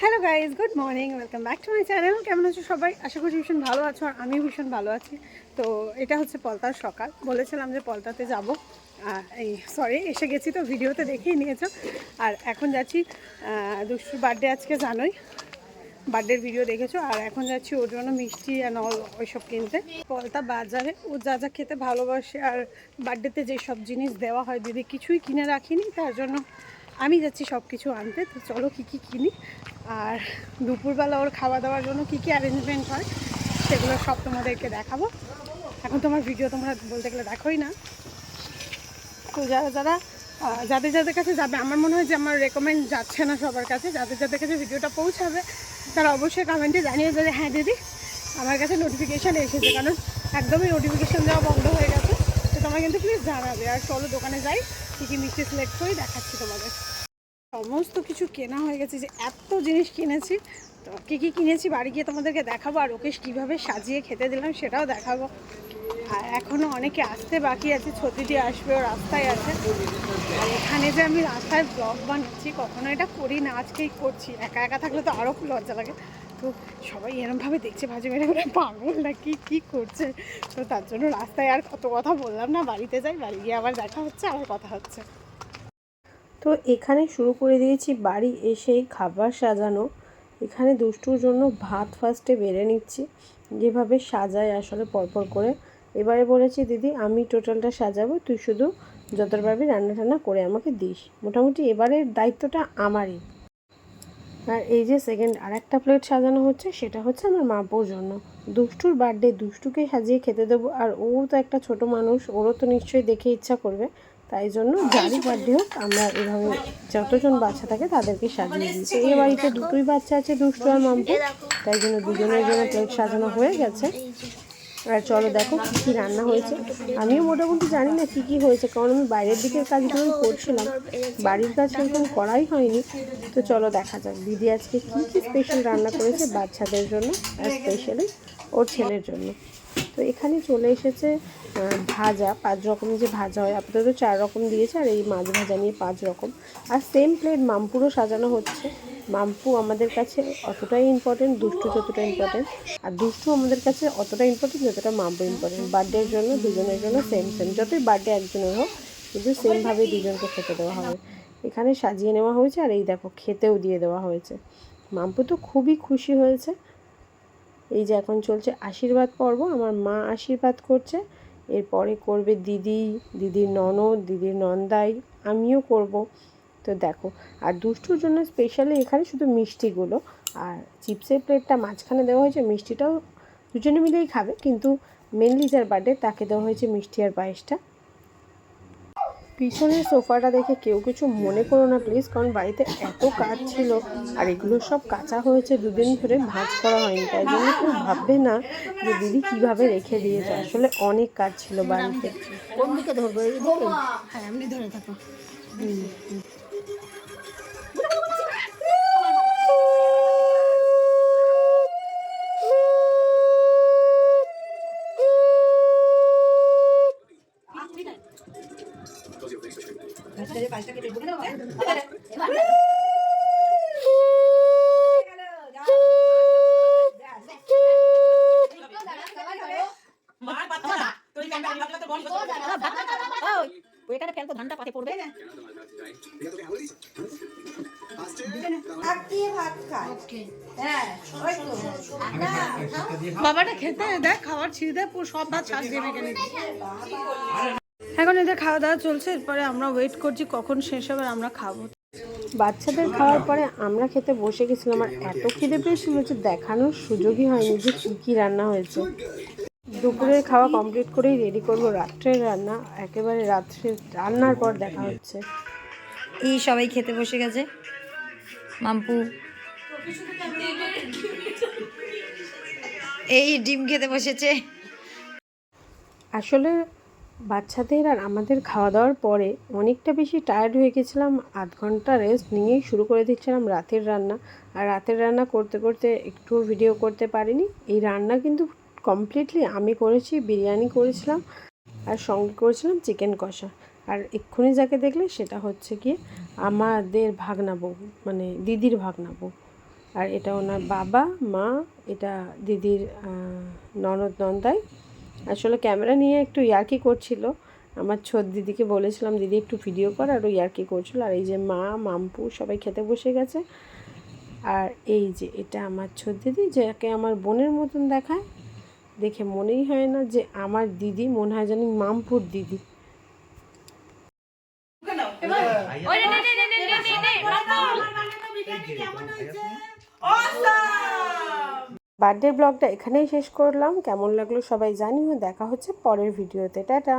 Hello guys good morning welcome back to my channel কেমন আছো সবাই? আশা করছি ভীষণ ভালো আছো আর আমিও ভীষণ ভালো আছি। তো এটা হচ্ছে পলতার সকাল। বলেছিলাম যে পলতাতে যাব। এই সরি এসে গেছি তো, ভিডিওতে দেখেই নিয়েছো। আর এখন যাচ্ছি দুষ্টুর বার্থডে আজকে, জানোই। বার্থডের ভিডিও দেখেছ? আর এখন যাচ্ছি ওর জন্য মিষ্টি অ্যান্ড অল ওইসব কিনতে। পলতা বাজারে, ও যা যা খেতে ভালোবাসে। আর বার্থডেতে যেসব জিনিস দেওয়া হয়, দিদি কিছুই কিনে রাখিনি, তার জন্য আমি যাচ্ছি সব কিছু আনতে, তো চলো কী কী কিনি। আর দুপুরবেলা ওর খাওয়া দাওয়ার জন্য কী কী অ্যারেঞ্জমেন্ট হয়, সেগুলো সব তোমাদেরকে দেখাবো। এখন তোমার ভিডিও তোমরা বলতে গেলে দেখোই না। তো যারা যারা যাদের যাদের কাছে যাবে, আমার মনে হয় যে আমার রেকমেন্ড যাচ্ছে না সবার কাছে, যাদের যাদের কাছে ভিডিওটা পৌঁছাবে, তারা অবশ্যই কমেন্টে জানিয়ে দেবে হ্যাঁ দিদি, আমার কাছে নোটিফিকেশান এসেছে, কারণ একদমই নোটিফিকেশান দেওয়া বন্ধ হয়ে গেছে। তো তোমরা কিন্তু প্লিজ জানাবে। আর চলো দোকানে যাই। কী কী মিষ্টি সিলেক্ট করি, দেখাচ্ছি তোমাদের। সমস্ত কিছু কেনা হয়ে গেছে, যে এত জিনিস কিনেছি। তো কী কী কিনেছি বাড়ি গিয়ে তোমাদেরকে দেখাবো, আর ওকে কীভাবে সাজিয়ে খেতে দিলাম সেটাও দেখাবো। আর এখনও অনেকে আসতে বাকি আছে, ছতিটি আসবে, ও রাস্তায় আছে। আর এখানে যে আমি রাস্তায় ব্লগ বানাচ্ছি, কখনো এটা করি না, আজকেই করছি। একা একা থাকলে তো আরও লজ্জা লাগে। তো সবাই এরমভাবে দেখছে ভাজি মেরে মেরে পাগল না কি কী করছে? তো তার জন্য রাস্তায় আর কত কথা বললাম না, বাড়িতে যাই, বাড়ি গিয়ে আবার দেখা হচ্ছে, আবার কথা হচ্ছে। তো এখানে শুরু করে দিয়েছি, বাড়ি এসেই খাবার সাজানো। এখানে দুষ্টুর জন্য ভাত ফার্স্টে বেড়ে নিচ্ছি, যেভাবে সাজায় আসলে পরপর করে। এবারে বলেছি, দিদি, আমি টোটালটা সাজাবো, তুই শুধু যতটা পারবি রান্না টান্না করে আমাকে দিস। মোটামুটি এবারের দায়িত্বটা আমারই। আর এই যে সেকেন্ড আর একটা প্লেট সাজানো হচ্ছে, সেটা হচ্ছে আমার মাপোর জন্য। দুষ্টুর বার্থডে দুষ্টুকে সাজিয়ে খেতে দেবো। আর ও তো একটা ছোট মানুষ, ওরও তো নিশ্চয়ই দেখে ইচ্ছা করবে। তাই জন্য যারই বার্থডে হোক, আমরা এভাবে যতজন বাচ্চা থাকে তাদেরকে সাজিয়ে তো এই বাড়িতে দুটোই বাচ্চা আছে, দুষ্টু আর মাম্পু। তাই জন্য দুজনের জন্য প্লেট সাজানো হয়ে গেছে। আর চলো দেখো কী কী রান্না হয়েছে। আমিও মোটামুটি জানি না কী কী হয়েছে, কারণ আমি বাইরের দিকের কাজগুলোই করছিলাম, বাড়ির কাজ সেরকম করাই হয়নি। তো চলো দেখা যাক, দিদি আজকে কী কী স্পেশাল রান্না করেছে বাচ্চাদের জন্য, আর স্পেশালি ওর ছেলের জন্য। তো এখানে চলে এসেছে ভাজা, পাঁচ রকমের যে ভাজা হয়, আপাতত চার রকম দিয়েছে, আর এই মাছ ভাজা নিয়ে পাঁচ রকম। আর সেম প্লেট মামপুরও সাজানো হচ্ছে। মাম্পু আমাদের কাছে অতটাই ইম্পর্টেন্ট দুষ্টু যতটা ইম্পর্টেন্ট আর দুষ্টু আমাদের কাছে অতটা ইম্পর্টেন্ট যতটা মাম্পু ইম্পর্টেন্ট বার্থডের জন্য, দুজনের জন্য সেম সেম যতই বার্থডে একজনের হোক, কিন্তু সেমভাবে দুজনকে খেতে দেওয়া হবে। এখানে সাজিয়ে নেওয়া হয়েছে, আর এই দেখো, খেতেও দিয়ে দেওয়া হয়েছে। মাম্পু তো খুবই খুশি হয়েছে। এই যে এখন চলছে আশীর্বাদ পর্ব। আমার মা আশীর্বাদ করছে। এরপরে করবে দিদি, দিদির ননদ, দিদির নন্দাই। আমিও করব। তো দেখো আর দুষ্টুর জন্য স্পেশালি এখানে শুধু মিষ্টিগুলো আর চিপসের প্লেটটা মাঝখানে দেওয়া হয়েছে মিষ্টিটাও দুজনে মিলেই খাবে কিন্তু মেনলি যার বার্থডে তাকে দেওয়া হয়েছে মিষ্টি আর পায়েসটা। পিছনের সোফাটা দেখে কেউ কিছু মনে করো না প্লিজ কারণ বাড়িতে এত কাজ ছিল আর এগুলো সব কাঁচা হয়েছে দুদিন ধরে ভাঁজ করা হয়নি তাই জন্য কেউ ভাববে না যে দিদি কীভাবে রেখে দিয়েছে আসলে অনেক কাজ ছিল বাড়িতে। কোন দিকে ধরবো? হ্যাঁ ধরে থাকো। ওইখানে ফেলতো ধানটা পাতে পড়বে বাবাটা খেতে দেখ খাবার ছিঁড়ে দেয় পুরো সব ভাত শ্বাস দিয়ে মেখে এখন এদের খাওয়া দাওয়া চলছে এরপরে আমরা ওয়েট করছি কখন শেষ হবে আমরা খাব। বাচ্চাদের খাওয়ার পরে আমরা খেতে বসে গেছিলাম আর এত খিদে পেয়েছিল যে দেখানোর সুযোগই হয়নি যে কী কী রান্না হয়েছে। দুপুরের খাওয়া কমপ্লিট করেই রেডি করব রাত্রের রান্না একেবারে রাত্রে রান্নার পর দেখা হচ্ছে। এই সবাই খেতে বসে গেছে। মাম্পু। এই ডিম খেতে বসেছে। আসলে বাচ্চাদের আর আমাদের খাওয়া দাওয়ার পরে অনেকটা বেশি টায়ার্ড হয়ে গেছিলাম। আধ ঘণ্টা রেস্ট নিয়েই শুরু করে দিচ্ছিলাম রাতের রান্না। আর রাতের রান্না করতে করতে একটুও ভিডিও করতে পারিনি। এই রান্না কিন্তু কমপ্লিটলি আমি করেছি, বিরিয়ানি করেছিলাম আর সঙ্গে করেছিলাম চিকেন কষা। আর এক্ষুনি যাকে দেখলে সেটা হচ্ছে কি আমাদের ভাগনা বউ মানে দিদির ভাগনা বউ। আর এটা ওনার বাবা, মা, এটা দিদির ননদ নন্দাই। আসলে ক্যামেরা নিয়ে একটু ইয়ার্কি করছিল আমার ছোট দিদিকে বলেছিলাম দিদি একটু ভিডিও কর আর ও ইয়ার্কি করছিল আর এই যে মা মাম্পু সবাই খেতে বসে গেছে আর এই যে এটা আমার ছোট দিদি যাকে আমার বোনের মতন দেখায় দেখে মনেই হয় না যে আমার দিদি মনে হয় জানি মামপুর দিদি বার্থডে ব্লগটা এখানেই শেষ করলাম। কেমন লাগল সবাই জানিও। দেখা হচ্ছে পরের ভিডিওতে। টাটা।